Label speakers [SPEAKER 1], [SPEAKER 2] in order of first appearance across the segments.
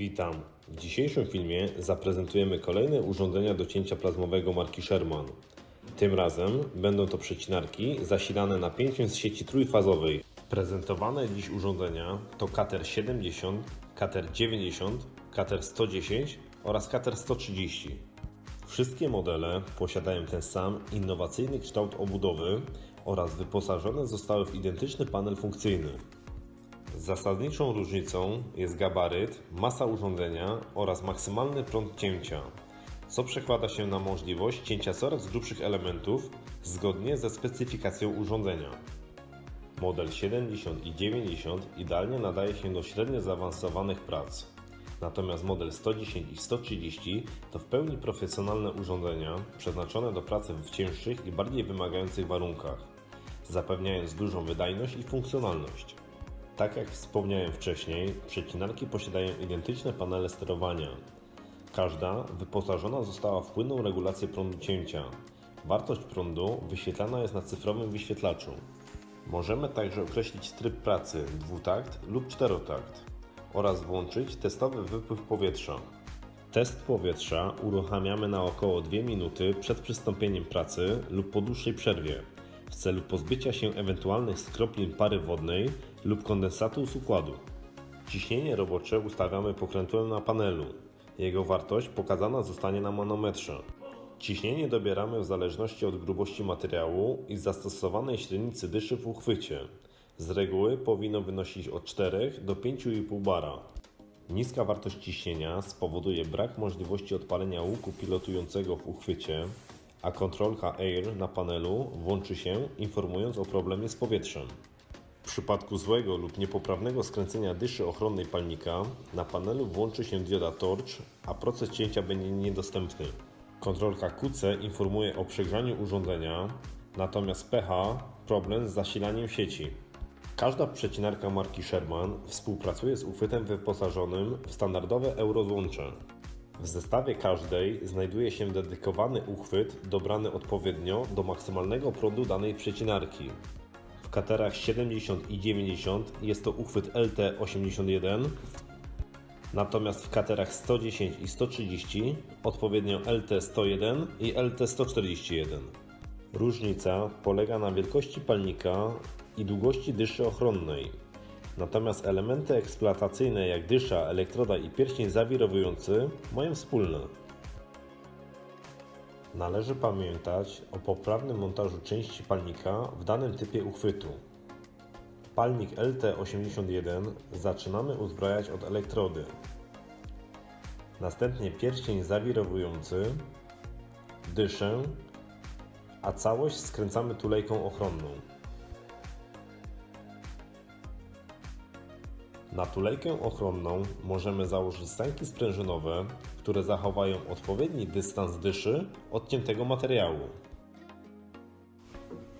[SPEAKER 1] Witam. W dzisiejszym filmie zaprezentujemy kolejne urządzenia do cięcia plazmowego marki Sherman. Tym razem będą to przecinarki zasilane napięciem z sieci trójfazowej. Prezentowane dziś urządzenia to Kater 70, Kater 90, Kater 110 oraz Kater 130. Wszystkie modele posiadają ten sam innowacyjny kształt obudowy oraz wyposażone zostały w identyczny panel funkcyjny. Zasadniczą różnicą jest gabaryt, masa urządzenia oraz maksymalny prąd cięcia, co przekłada się na możliwość cięcia coraz grubszych elementów zgodnie ze specyfikacją urządzenia. Model 70 i 90 idealnie nadaje się do średnio zaawansowanych prac. Natomiast model 110 i 130 to w pełni profesjonalne urządzenia przeznaczone do pracy w cięższych i bardziej wymagających warunkach, zapewniając dużą wydajność i funkcjonalność. Tak jak wspomniałem wcześniej, przecinarki posiadają identyczne panele sterowania. Każda wyposażona została w płynną regulację prądu cięcia. Wartość prądu wyświetlana jest na cyfrowym wyświetlaczu. Możemy także określić tryb pracy dwutakt lub czterotakt oraz włączyć testowy wypływ powietrza. Test powietrza uruchamiamy na około 2 minuty przed przystąpieniem pracy lub po dłuższej przerwie w celu pozbycia się ewentualnych skroplin pary wodnej lub kondensatu z układu. Ciśnienie robocze ustawiamy pokrętłem na panelu. Jego wartość pokazana zostanie na manometrze. Ciśnienie dobieramy w zależności od grubości materiału i zastosowanej średnicy dyszy w uchwycie. Z reguły powinno wynosić od 4 do 5,5 bara. Niska wartość ciśnienia spowoduje brak możliwości odpalenia łuku pilotującego w uchwycie, a kontrolka Air na panelu włączy się, informując o problemie z powietrzem. W przypadku złego lub niepoprawnego skręcenia dyszy ochronnej palnika, na panelu włączy się dioda torch, a proces cięcia będzie niedostępny. Kontrolka QC informuje o przegrzaniu urządzenia, natomiast pH problem z zasilaniem sieci. Każda przecinarka marki Sherman współpracuje z uchwytem wyposażonym w standardowe eurozłącze. W zestawie każdej znajduje się dedykowany uchwyt dobrany odpowiednio do maksymalnego prądu danej przecinarki. W katerach 70 i 90 jest to uchwyt LT81, natomiast w katerach 110 i 130 odpowiednio LT101 i LT141. Różnica polega na wielkości palnika i długości dyszy ochronnej. Natomiast elementy eksploatacyjne jak dysza, elektroda i pierścień zawirowujący mają wspólne. Należy pamiętać o poprawnym montażu części palnika w danym typie uchwytu. Palnik LT81 zaczynamy uzbrajać od elektrody. Następnie pierścień zawirowujący, dyszę, a całość skręcamy tulejką ochronną. Na tulejkę ochronną możemy założyć sanki sprężynowe, które zachowają odpowiedni dystans dyszy od ciętego materiału.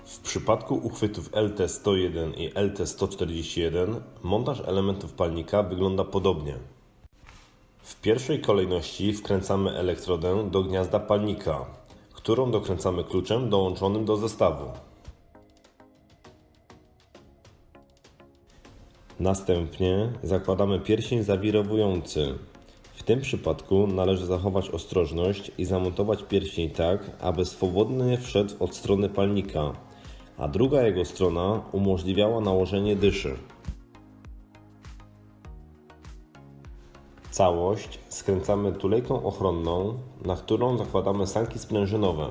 [SPEAKER 1] W przypadku uchwytów LT101 i LT141 montaż elementów palnika wygląda podobnie. W pierwszej kolejności wkręcamy elektrodę do gniazda palnika, którą dokręcamy kluczem dołączonym do zestawu. Następnie zakładamy pierścień zawirowujący. W tym przypadku należy zachować ostrożność i zamontować pierścień tak, aby swobodnie wszedł od strony palnika, a druga jego strona umożliwiała nałożenie dyszy. Całość skręcamy tulejką ochronną, na którą zakładamy sanki sprężynowe.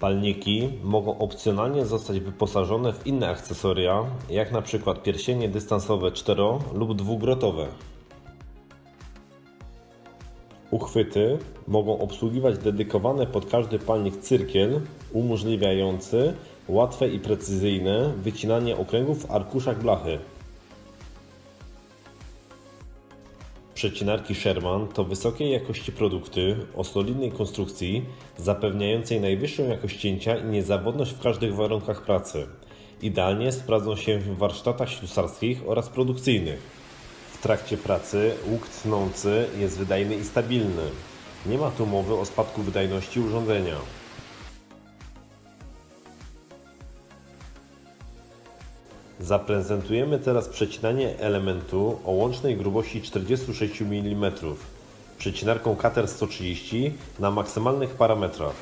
[SPEAKER 1] Palniki mogą opcjonalnie zostać wyposażone w inne akcesoria, jak na przykład pierścienie dystansowe 4 lub dwugrotowe. Uchwyty mogą obsługiwać dedykowany pod każdy palnik cyrkiel, umożliwiający łatwe i precyzyjne wycinanie okręgów w arkuszach blachy. Przecinarki Sherman to wysokiej jakości produkty o solidnej konstrukcji, zapewniającej najwyższą jakość cięcia i niezawodność w każdych warunkach pracy. Idealnie sprawdzą się w warsztatach ślusarskich oraz produkcyjnych. W trakcie pracy łuk tnący jest wydajny i stabilny. Nie ma tu mowy o spadku wydajności urządzenia. Zaprezentujemy teraz przecinanie elementu o łącznej grubości 46 mm przecinarką Cutter 130 na maksymalnych parametrach.